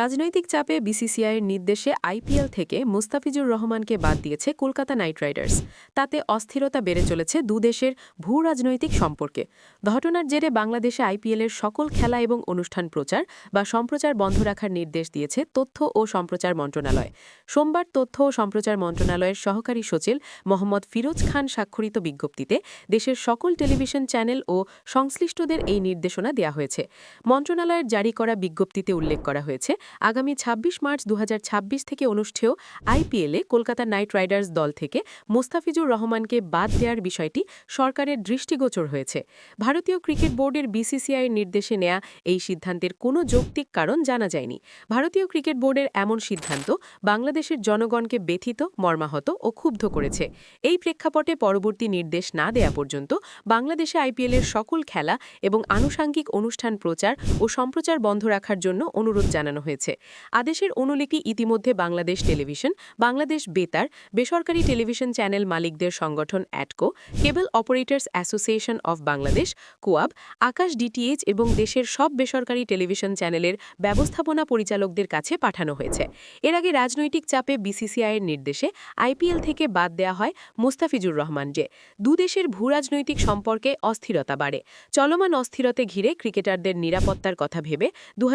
রাজনৈতিক চাপে বিসিসিআইয়ের নির্দেশে আইপিএল থেকে মুস্তাফিজুর রহমানকে বাদ দিয়েছে কলকাতা নাইট রাইডার্স। তাতে অস্থিরতা বেড়ে চলেছে দুদেশের ভূ রাজনৈতিক সম্পর্কে। ঘটনার জেরে বাংলাদেশে আইপিএলের সকল খেলা এবং অনুষ্ঠান প্রচার বা সম্প্রচার বন্ধ রাখার নির্দেশ দিয়েছে তথ্য ও সম্প্রচার মন্ত্রণালয়। সোমবার তথ্য ও সম্প্রচার মন্ত্রণালয়ের সহকারী সচিব মোহাম্মদ ফিরোজ খান স্বাক্ষরিত বিজ্ঞপ্তিতে দেশের সকল টেলিভিশন চ্যানেল ও সংশ্লিষ্টদের এই নির্দেশনা দেওয়া হয়েছে। মন্ত্রণালয়ের জারি করা বিজ্ঞপ্তিতে উল্লেখ করা হয়েছে আগামী ২৬ মার্চ দু হাজার ছাব্বিশ থেকে অনুষ্ঠেয় আইপিএলে কলকাতা নাইট রাইডার্স দল থেকে মোস্তাফিজুর রহমানকে বাদ দেওয়ার বিষয়টি সরকারের দৃষ্টিগোচর হয়েছে। ভারতীয় ক্রিকেট বোর্ডের বিসিসিআইয়ের নির্দেশে নেয়া এই সিদ্ধান্তের কোনো যৌক্তিক কারণ জানা যায়নি। ভারতীয় ক্রিকেট বোর্ডের এমন সিদ্ধান্ত বাংলাদেশের জনগণকে ব্যথিত, মর্মাহত ও ক্ষুব্ধ করেছে। এই প্রেক্ষাপটে পরবর্তী নির্দেশ না দেয়া পর্যন্ত বাংলাদেশে আইপিএলের সকল খেলা এবং আনুষাঙ্গিক অনুষ্ঠান প্রচার ও সম্প্রচার বন্ধ রাখার জন্য অনুরোধ জানানো হয়েছে। আদেশের অনুলিপি ইতিমধ্যে বাংলাদেশ টেলিভিশন, বাংলাদেশ বেতার, বেসরকারি টেলিভিশন চ্যানেল মালিকদের সংগঠন ATCO, cable operators association of Bangladesh, COAB, Akash DTH এবং দেশের সব বেসরকারি টেলিভিশন চ্যানেলের ব্যবস্থাপনা পরিচালকদের কাছে পাঠানো হয়েছে। এর আগে রাজনৈতিক চাপে বিসিসিআইয়ের নির্দেশে আইপিএল থেকে বাদ দেয়া হয় মুস্তাফিজুর রহমান যে। দুদেশের ভূরাজনৈতিক সম্পর্কে অস্থিরতা বাড়ে। চলমান অস্থিরতে ঘিরে ক্রিকেটারদের নিরাপত্তার কথা ভেবে দু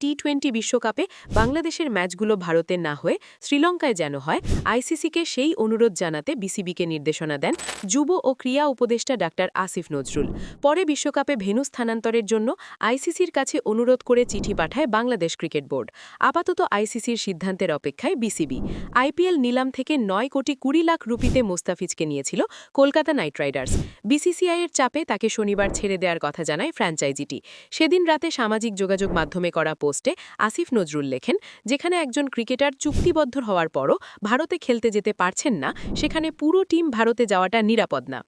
টি বিশ্বকাপে বাংলাদেশের ম্যাচগুলো ভারতে না হয়ে শ্রীলঙ্কায় যেন হয়, আইসিসিকে সেই অনুরোধ জানাতে বিসিবিকে নির্দেশনা দেন যুব ও ক্রিয়া উপদেষ্টা ডাক্তার আসিফ নজরুল। পরে বিশ্বকাপে ভেনু স্থানান্তরের জন্য আইসিসির কাছে অনুরোধ করে চিঠি পাঠায় বাংলাদেশ ক্রিকেট বোর্ড। আপাতত আইসিসির সিদ্ধান্তের অপেক্ষায় বিসিবি। আইপিএল নিলাম থেকে নয় কোটি কুড়ি লাখ রুপিতে মোস্তাফিজকে নিয়েছিল কলকাতা নাইট রাইডার্স। বিসিসিআইয়ের চাপে তাকে শনিবার ছেড়ে দেওয়ার কথা জানায় ফ্র্যাঞ্চাইজিটি। সেদিন রাতে সামাজিক যোগাযোগ মাধ্যমে করা পোস্টে আসিফ নজরুল লেখেন, যেখানে একজন ক্রিকেটার চুক্তিবদ্ধ হওয়ার পরও ভারতে খেলতে যেতে পারছেন না, সেখানে পুরো টিম ভারতে যাওয়াটা নিরাপদ না।